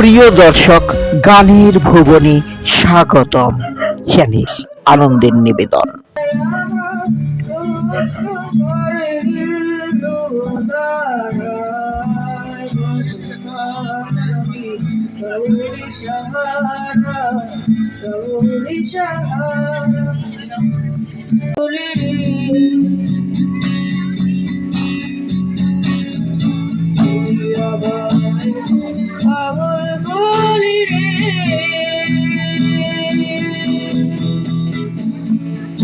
প্রিয় দর্শক গানের ভুবনে স্বাগতম। চ্যানেল আনন্দের নিবেদন। আমার